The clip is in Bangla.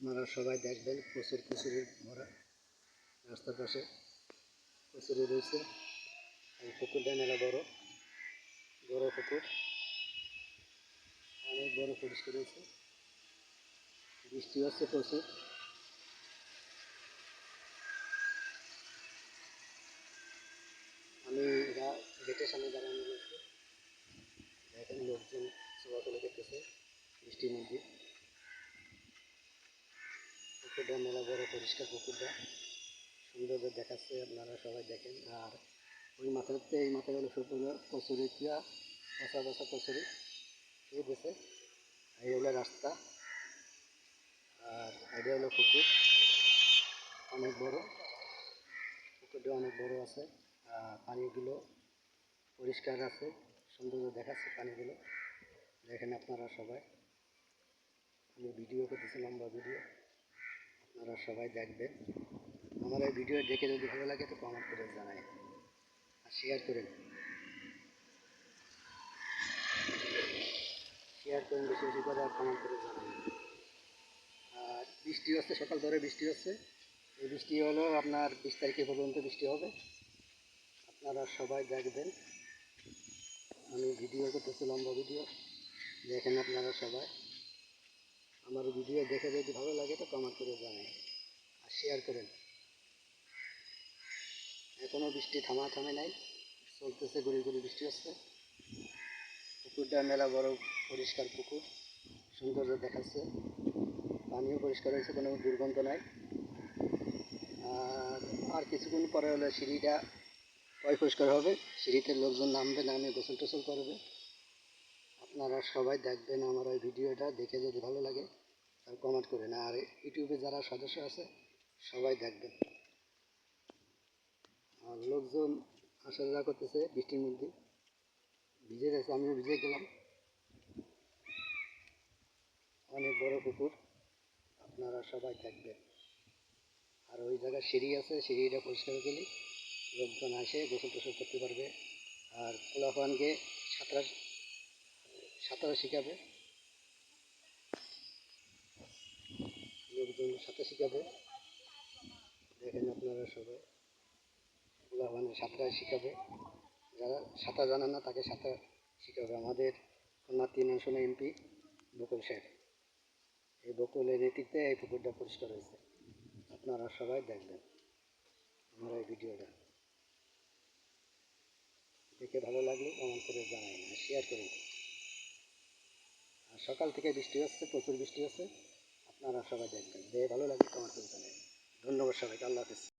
আপনারা সবাই দেখবেন, প্রচুর কচুরি ভরা রাস্তার পাশে কচুরি রয়েছে। এই পুকুরটা মেলা বড় বড় পুকুর। অনেক বড় পরিষ্কার হয়েছে বৃষ্টি হচ্ছে প্রচুর। আমি গেটের সামনে দাঁড়ানো রয়েছে দেখেন লোকজন চলাচলে করতেছে বৃষ্টির মধ্যে। পুকুরটা, মেলা বড় পরিষ্কার পুকুরটা। সুন্দর দেখাচ্ছে আপনারা সবাই দেখেন। আর ওই মাথাতে, এই মাথায় হলো শুকনো কচুরি দিয়া বসা বসা কচুরি। দিয়ে দিয়েছে এই হলো রাস্তা। আর এটা হলো পুকুর। অনেক বড়। পুকুরটা অনেক বড় আছে। আর পানিগুলো পরিষ্কার আছে। সুন্দর দেখাচ্ছে পানিগুলো। দেখেন আপনারা সবাই। আমি ভিডিও করতেছি, লম্বা ভিডিও। আপনারা সবাই দেখবেন। আমার এই ভিডিও দেখে যদি ভালো লাগে তো কমেন্ট করে জানাই। আর শেয়ার করেন। শেয়ার করেন, বেশি বেশি করে আর কমেন্ট করে জানাই। আর বৃষ্টি হচ্ছে, সকাল ধরে বৃষ্টি হচ্ছে। এই বৃষ্টি হলো আপনার বিশ তারিখে পর্যন্ত বৃষ্টি হবে। আপনারা সবাই দেখবেন। আমি ভিডিও করতেছি, লম্বা ভিডিও। দেখেন আপনারা সবাই। আমার ভিডিও দেখে যদি ভালো লাগে তো কমেন্ট করে জানাই আর শেয়ার করেন। এখনও বৃষ্টি থামা থামে নাই, চলতেছে গড়ি গড়ি বৃষ্টি হচ্ছে। পুকুরটা মেলা বড় পরিষ্কার পুকুর, সৌন্দর্য দেখাচ্ছে। পানিও পরিষ্কার হয়েছে, কোনো দুর্গন্ধ নাই। আর আর কিছুক্ষণ পরে হলে সিঁড়িটা পয় পরিষ্কার হবে? সিঁড়িতে লোকজন নামবে, নামে গোসল টোসল করবে। আপনারা সবাই দেখবেন আমার ওই ভিডিওটা, দেখে যদি ভালো লাগে কমেন্ট করেন। আর ইউটিউবে যারা সদস্য আছে, সবাই দেখবেন। আর লোকজন আসা যাওয়া করতেছে বৃষ্টির মধ্যে। ভিজে গেছে, আমিও ভিজে গেলাম। অনেক বড় পুকুর, আপনারা সবাই দেখবেন। আর ওই জায়গায় সিঁড়ি আছে, সিঁড়িটা পরিষ্কার করলে লোকজন আসে, গোসল টোসল করতে পারবে। আর পোলাপানকে সাঁতার সাঁতার শেখাবে লোকজন সাঁতার শেখাবে। দেখেন আপনারা সবাই। পোলাপানে সাঁতার শেখাবে। যারা সাঁতার জানে না, তাকে সাঁতার শেখাবে। আমাদের তিন এমপি বকুল সাহেব এই বকুলের নেতৃত্বে এই পুকুরটা পরিষ্কার হয়েছে। আপনারা সবাই দেখবেন আমার এই ভিডিওটা। দেখে ভালো লাগলে কমেন্ট করে জানাই শেয়ার করুন আর সকাল থেকে বৃষ্টি হচ্ছে, প্রচুর বৃষ্টি হচ্ছে। আপনারা সবাই দেখবেন। যে ভালো লাগে কমেন্ট করে জানাবেন। ধন্যবাদ সবাইকে আল্লাহ হাফিজ।